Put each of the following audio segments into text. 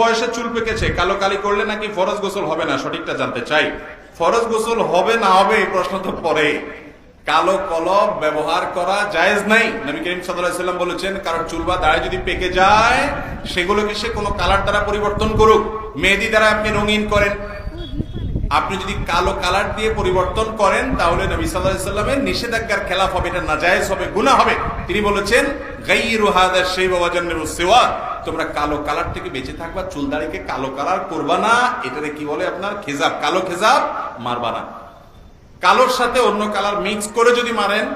বয়সে চুল পেকেছে, কালো কালি করলে নাকি ফরজ গোসল হবে না? সঠিকটা জানতে চাই। ফরজ গোসল হবে না হবে এই প্রশ্ন তো পরে কালো কলম ব্যবহার করা জায়েজ নাই। নবী করিম সাল্লাম বলেছেন, কারণ চুল বা দাঁড়ায় যদি পেকে যায়, সেগুলোকে সে কোনো কালার দ্বারা পরিবর্তন করুক। মেহেদি দ্বারা আপনি রঙিন করেন। আপনি যদি কালো কালার দিয়ে পরিবর্তন করেন, তাহলে নবী সাল্লাহ সাল্লামের নিষেধাজ্ঞার খেলাফ হবে, এটা নাজায়েজ হবে গুণা হবে। তিনি বলেছেন তোমরা কালো কালার থেকে বেঁচে থাকবা, চুল দাড়িকে কালো কালার করবা না। এটারে কি বলে আপনার? খেজাব। কালো খেজাব মারবা না। কালোর সাথে অন্য কালার মিক্স করে যদি মারেন,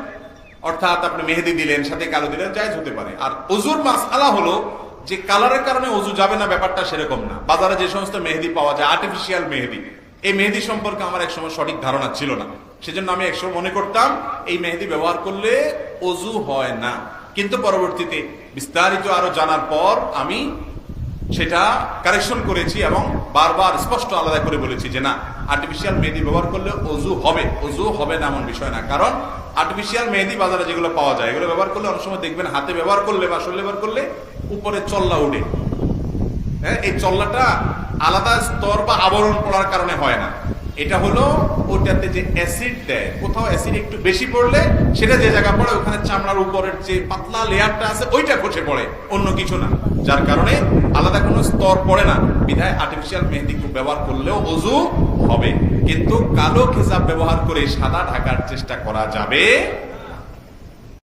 অর্থাৎ আপনি মেহেদি দিলেন, সাথে কালো দিলেন, জায়জ হতে পারে। আর অজুর মাসালা হলো যে কালারের কারণে অজু যাবে না, ব্যাপারটা সেরকম না। বাজারে যে সমস্ত মেহেদি পাওয়া যায় আর্টিফিশিয়াল মেহেদি, এই মেহেদি সম্পর্কে আমার একসময় সঠিক ধারণা ছিল না। সেজন্য আমি একসময় মনে করতাম, এই মেহেদি ব্যবহার করলে অজু হয় না। কিন্তু পরবর্তীতে বিস্তারিত আরও জানার পর আমি সেটা কারেকশন করেছি এবং বারবার স্পষ্ট আলাদা করে বলেছি যে না আর্টিফিশিয়াল মেহেদি ব্যবহার করলে অজু হবে। অজু হবে না এমন বিষয় না। কারণ আর্টিফিশিয়াল মেহেদি বাজারে যেগুলো পাওয়া যায়, এগুলো ব্যবহার করলে অনেক সময় দেখবেন হাতে ব্যবহার করলে বা শরীরে ব্যবহার করলে উপরে চল্লা উঠে। হ্যাঁ এই চল্লাটা আলাদা স্তর বা আবরণ পড়ার কারণে হয় না। এটা হলো ওটাতে যে অ্যাসিড দেয়, কোথাও অ্যাসিড একটু বেশি পড়লে সেটা যে জায়গা পড়ে ওখানে চামড়ার উপরের যে পাতলা লেয়ারটা আছে, ওইটা খসে পড়ে, অন্য কিছু না। যার কারণে আলাদা কোনো স্তর পড়ে না। বিধায় আর্টিফিশিয়াল মেহেদি ব্যবহার করলেও অজু হবে। কিন্তু কালো খেসাব ব্যবহার করে সাদা ঢাকার চেষ্টা করা যাবে